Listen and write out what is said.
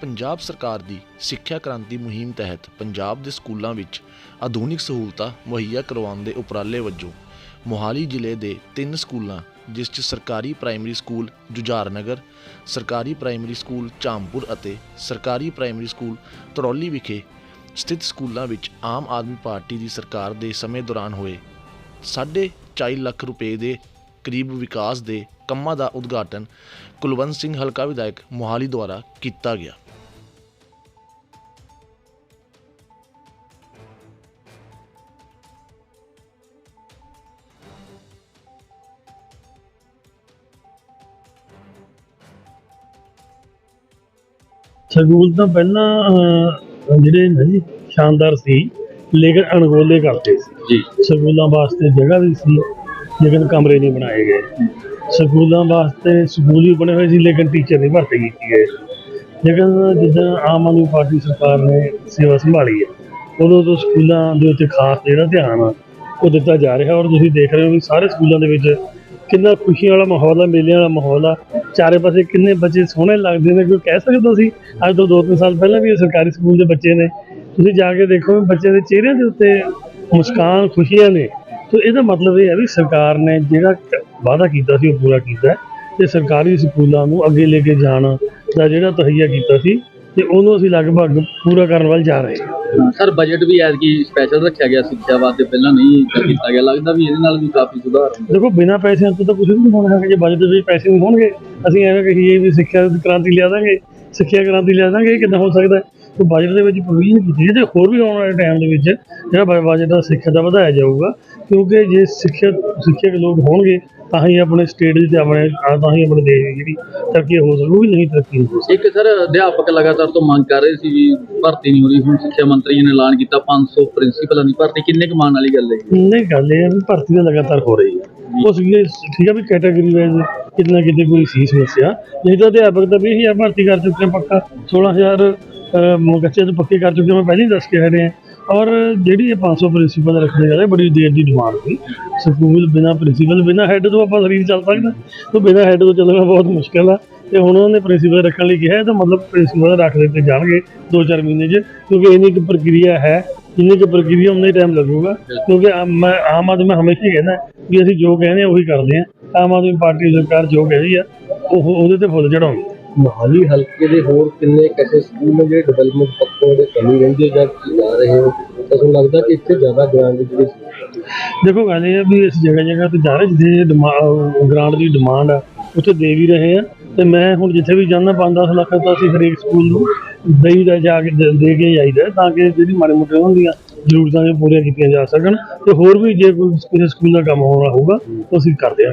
ਪੰਜਾਬ ਸਰਕਾਰ ਦੀ ਸਿੱਖਿਆ ਕ੍ਰਾਂਤੀ ਮੁਹਿੰਮ ਤਹਿਤ ਪੰਜਾਬ ਦੇ ਸਕੂਲਾਂ ਵਿੱਚ ਆਧੁਨਿਕ ਸਹੂਲਤਾਂ ਮੁਹੱਈਆ ਕਰਵਾਉਣ ਦੇ ਉਪਰਾਲੇ ਵਜੋਂ ਮੋਹਾਲੀ ਜ਼ਿਲ੍ਹੇ ਦੇ ਤਿੰਨ ਸਕੂਲਾਂ, ਜਿਸ 'ਚ ਸਰਕਾਰੀ ਪ੍ਰਾਇਮਰੀ ਸਕੂਲ ਜੁਝਾਰ ਨਗਰ, ਸਰਕਾਰੀ ਪ੍ਰਾਇਮਰੀ ਸਕੂਲ ਚਾਮਪੁਰ ਅਤੇ ਸਰਕਾਰੀ ਪ੍ਰਾਇਮਰੀ ਸਕੂਲ ਤਰੌਲੀ ਵਿਖੇ ਸਥਿਤ ਸਕੂਲਾਂ ਵਿੱਚ ਆਮ ਆਦਮੀ ਪਾਰਟੀ ਦੀ ਸਰਕਾਰ ਦੇ ਸਮੇਂ ਦੌਰਾਨ ਹੋਏ ਸਾਢੇ 4 ਲੱਖ ਰੁਪਏ ਦੇ ਕਰੀਬ ਵਿਕਾਸ ਦੇ ਕੰਮਾਂ ਦਾ ਉਦਘਾਟਨ ਕੁਲਵੰਤ ਸਿੰਘ ਹਲਕਾ ਵਿਧਾਇਕ ਮੋਹਾਲੀ ਦੁਆਰਾ ਕੀਤਾ ਗਿਆ। ਸਕੂਲ ਤਾਂ ਪਹਿਲਾਂ ਅਹ, ਜਿਹੜੇ ਨੇ ਜੀ ਸ਼ਾਨਦਾਰ ਸੀ ਲੇਕਿਨ ਅਣਗੋਲੇ ਕਰਦੇ ਸੀ। ਜੀ। ਸਕੂਲਾਂ ਵਾਸਤੇ ਜਗ੍ਹਾ ਵੀ ਸੀ ਲੇਕਿਨ ਕਮਰੇ ਨਹੀਂ ਬਣਾਏ ਗਏ। ਸਕੂਲਾਂ ਵਾਸਤੇ ਸਕੂਲ ਵੀ ਬਣੇ ਹੋਏ ਸੀ ਲੇਕਿਨ ਟੀਚਰ ਨਹੀਂ ਭਰਤੀ ਕੀਤੀ ਗਏ। ਲੇਕਿਨ ਜਿੱਦਾਂ ਆਮ ਆਦਮੀ ਪਾਰਟੀ ਸਰਕਾਰ ਨੇ ਸੇਵਾ ਸੰਭਾਲੀ ਹੈ ਉਦੋਂ ਤੋਂ ਸਕੂਲਾਂ ਦੇ ਉੱਤੇ ਖਾਸ ਜਿਹੜਾ ਧਿਆਨ ਆ ਉਹ ਦਿੱਤਾ ਜਾ ਰਿਹਾ ਔਰ ਤੁਸੀਂ ਦੇਖ ਰਹੇ ਹੋ ਵੀ ਸਾਰੇ ਸਕੂਲਾਂ ਦੇ ਵਿੱਚ ਕਿੰਨਾ ਖੁਸ਼ੀ ਵਾਲਾ ਮਾਹੌਲ ਆ, ਮੇਲਿਆਂ ਵਾਲਾ ਮਾਹੌਲ ਆ। ਚਾਰੇ ਪਾਸੇ ਕਿੰਨੇ ਬੱਚੇ ਸੋਹਣੇ ਲੱਗਦੇ ਨੇ, ਕੋਈ ਕਹਿ ਸਕਦਾ ਸੀ ਅੱਜ ਤੋਂ 2-3 ਸਾਲ ਪਹਿਲਾਂ ਵੀ ਇਹ ਸਰਕਾਰੀ ਸਕੂਲ ਦੇ ਬੱਚੇ ਨੇ। ਤੁਸੀਂ ਜਾ ਕੇ ਦੇਖੋ ਵੀ ਬੱਚਿਆਂ ਦੇ ਚਿਹਰਿਆਂ ਦੇ ਉੱਤੇ ਮੁਸਕਾਨ ਖੁਸ਼ੀਆਂ ਨੇ। ਤੇ ਇਹਦਾ ਮਤਲਬ ਇਹ ਹੈ ਵੀ ਸਰਕਾਰ ਨੇ ਜਿਹੜਾ ਵਾਅਦਾ ਕੀਤਾ ਸੀ, ਉਹ ਪੂਰਾ ਕੀਤਾ ਹੈ। ਤੇ ਸਰਕਾਰੀ ਸਕੂਲਾਂ ਨੂੰ ਅੱਗੇ ਲੈ ਕੇ ਜਾਣ ਦਾ ਜਿਹੜਾ ਤਹਈਆ ਕੀਤਾ ਸੀ ਤੇ ਉਹਨੂੰ ਅਸੀਂ ਲਗਭਗ ਪੂਰਾ ਕਰਨ ਵੱਲ ਜਾ ਰਹੇ ਹਾਂ। ਸਰ ਬਜਟ ਵੀ ਐਤਕੀ ਸਪੈਸ਼ਲ ਰੱਖਿਆ ਗਿਆ ਸਿੱਖਿਆ ਵਾਸਤੇ ਪਹਿਲਾਂ ਨਹੀਂ ਕੀਤਾ ਗਿਆ ਲੱਗਦਾ ਵੀ ਇਹਦੇ ਨਾਲ ਵੀ ਕਾਫੀ ਸੁਧਾਰ ਹੋਊ। ਦੇਖੋ ਬਿਨਾਂ ਪੈਸਿਆਂ ਤੋਂ ਤਾਂ ਕੁਝ ਵੀ ਨਹੀਂ ਹੋਣਾ ਹੈਗਾ। ਜੇ ਬਜਟ ਵਿੱਚ ਪੈਸੇ ਨਹੀਂ ਹੋਣਗੇ ਅਸੀਂ ਐਵੇਂ ਕਹੀਏ ਵੀ ਸਿੱਖਿਆ ਦੀ ਕ੍ਰਾਂਤੀ ਲਿਆ ਦਾਂਗੇ ਸਿੱਖਿਆ ਕ੍ਰਾਂਤੀ ਲਿਆ ਦਾਂਗੇ ਇਹ ਕਿੱਦਾਂ ਹੋ ਸਕਦਾ ਹੈ? ਤੇ ਬਜਟ ਦੇ ਵਿੱਚ ਪ੍ਰੋਵੀਜ਼ਨ ਕੀਤੀ ਹੈ ਤੇ ਹੋਰ ਵੀ ਆਉਣ ਵਾਲੇ ਟਾਈਮ ਦੇ ਵਿੱਚ ਜਿਹੜਾ ਬਜਟ ਦਾ ਸਿੱਖਿਆ ਦਾ ਵਧਾਇਆ ਜਾਊਗਾ ਕਿਉਂਕਿ ਜੇ ਸਿੱਖਿਆ ਸਿੱਖਿਅਕ ਲੋਕ ਹੋਣਗੇ ਤਾਂ ਹੀ ਆਪਣੇ ਸਟੇਟ ਦੀ ਤੇ ਆਪਣੇ ਤਾਂ ਹੀ ਆਪਣੇ ਦੇਸ਼ ਦੀ ਜਿਹੜੀ ਤਰੱਕੀ ਹੋ ਸਕੂਗੀ ਨਹੀਂ ਤਰੱਕੀ ਹੋ ਸਕਦੀ ਇੱਕ ਸਰ ਅਧਿਆਪਕ ਲਗਾਤਾਰ ਤੋਂ ਮੰਗ ਕਰ ਰਹੇ ਸੀ ਵੀ ਭਰਤੀ ਨਹੀਂ ਹੋ ਰਹੀ ਹੁਣ ਸਿੱਖਿਆ ਮੰਤਰੀ ਨੇ ਐਲਾਨ ਕੀਤਾ 500 ਪ੍ਰਿੰਸੀਪਲਾਂ ਦੀ ਭਰਤੀ ਕਿੰਨੇ ਕੁ ਮਾਣ ਵਾਲੀ ਗੱਲ ਹੈ ਨਹੀਂ ਗੱਲ ਇਹ ਹੈ ਵੀ ਭਰਤੀ ਤਾਂ ਲਗਾਤਾਰ ਹੋ ਰਹੀ ਹੈ। ਉਸ ਲਈ ਠੀਕ ਹੈ ਵੀ ਕੈਟਾਗਰੀ ਵਾਈਜ਼ ਕਿਤਨਾ ਕਿਤੇ ਕੋਈ ਸੀ ਸਮੱਸਿਆ ਨਹੀਂ ਤਾਂ ਅਧਿਆਪਕ ਤਾਂ 20000 ਭਰਤੀ ਕਰ ਚੁੱਕੇ ਪੱਕਾ 16000 ਕੱਚੇ ਤੋਂ ਪੱਕੇ ਕਰ ਚੁੱਕੇ ਮੈਂ ਪਹਿਲਾਂ ਹੀ ਦੱਸ ਕੇ ਹਟੇ ਹਾਂ ਔਰ ਜਿਹੜੀ ਇਹ 500 ਪ੍ਰਿੰਸੀਪਲ ਰੱਖਣੇ ਰਹੇ ਬੜੀ ਦੇਰ ਦੀ ਡਿਮਾਂਡ ਸੀ। ਸਕੂਲ ਬਿਨਾ ਪ੍ਰਿੰਸੀਪਲ ਬਿਨਾ ਹੈੱਡ ਤੋਂ ਆਪਾਂ ਸਰੀਰ ਚੱਲ ਸਕਦਾ। ਤਾਂ ਬਿਨਾ ਹੈੱਡ ਤੋਂ ਚੱਲਣਾ ਬਹੁਤ ਮੁਸ਼ਕਲ ਆ। ਤੇ ਹੁਣ ਉਹਨਾਂ ਨੇ ਪ੍ਰਿੰਸੀਪਲ ਰੱਖਣ ਲਈ ਕਿਹਾ ਤਾਂ ਮਤਲਬ ਪ੍ਰਿੰਸੀਪਲ ਰੱਖ ਦਿੱਤੇ ਜਾਣਗੇ 2-4 ਮਹੀਨੇ 'ਚ, ਕਿਉਂਕਿ ਇੰਨੀ ਕੁ ਪ੍ਰਕਿਰਿਆ ਹੈ ਜਿੰਨੀ ਕੁ ਪ੍ਰਕਿਰਿਆ ਉਨਾ ਹੀ ਟਾਈਮ ਲੱਗੂਗਾ। ਕਿਉਂਕਿ ਆਮ, ਮੈਂ, ਆਮ ਆਦਮੀ ਹਮੇਸ਼ਾ ਹੀ ਕਹਿੰਦਾ ਵੀ ਅਸੀਂ ਜੋ ਕਹਿੰਦੇ ਹਾਂ ਉਹੀ ਕਰਦੇ ਹਾਂ ਆਮ ਆਦਮੀ ਪਾਰਟੀ ਸਰਕਾਰ ਜੋ ਕਹਿੰਦੀ ਆ, ਉਹ, ਉਹਦੇ ਤੇ ਫੁੱਲ ਚੜਾਉਂਦੀ ਮੋਹਾਲੀ ਹਲਕੇ ਦੇ ਹੋਰ ਕਿੰਨੇ ਕੈਸੇ ਸਕੂਲ ਨੇ ਜਿਹੜੇ ਡਿਵੈਲਪਮੈਂਟ ਪੱਖੋਂ ਦੇ ਕਮੀ ਰਹਿੰਦੀ ਹੈ ਜਾਂ ਜਾ ਰਹੇ ਹੋ? ਤੁਹਾਨੂੰ ਲੱਗਦਾ ਕਿ ਇੱਥੇ ਜ਼ਿਆਦਾ ਗ੍ਰਾਂਟ ਦੀ ਜਿਹੜੀ ਦੇਖੋ ਗੱਲ ਇਹ ਹੈ ਵੀ ਇਸ ਜਗ੍ਹਾ ਜਗ੍ਹਾ ਤੇ ਜਾ ਰਹੇ ਜਿੱਥੇ ਗ੍ਰਾਂਟ ਦੀ ਡਿਮਾਂਡ ਆ, ਉੱਥੇ ਦੇ ਵੀ ਰਹੇ ਆ। ਤੇ ਮੈਂ ਹੁਣ ਜਿੱਥੇ ਵੀ ਜਾਂਦਾ 5-10 ਲੱਖ ਤਾਂ ਅਸੀਂ ਹਰੇਕ ਸਕੂਲ ਨੂੰ ਦੇਈ ਦਾ ਜਾ ਕੇ ਦੇ- ਕੇ ਜਾਈਦਾ ਤਾਂ ਕਿ ਜਿਹੜੀ ਮਾੜੇ ਮੋਟੇ ਹੁੰਦੀਆਂ ਜ਼ਰੂਰਤਾਂ ਨੇ ਪੂਰੀਆਂ ਕੀਤੀਆਂ ਜਾ ਸਕਣ। ਤੇ ਹੋਰ ਵੀ ਜੇ ਕੋਈ ਕਿਸੇ ਸਕੂਲ ਦਾ ਕੰਮ ਹੋਣਾ ਹੋਊਗਾ, ਤਾਂ ਅਸੀਂ ਕਰਦੇ ਹਾਂ।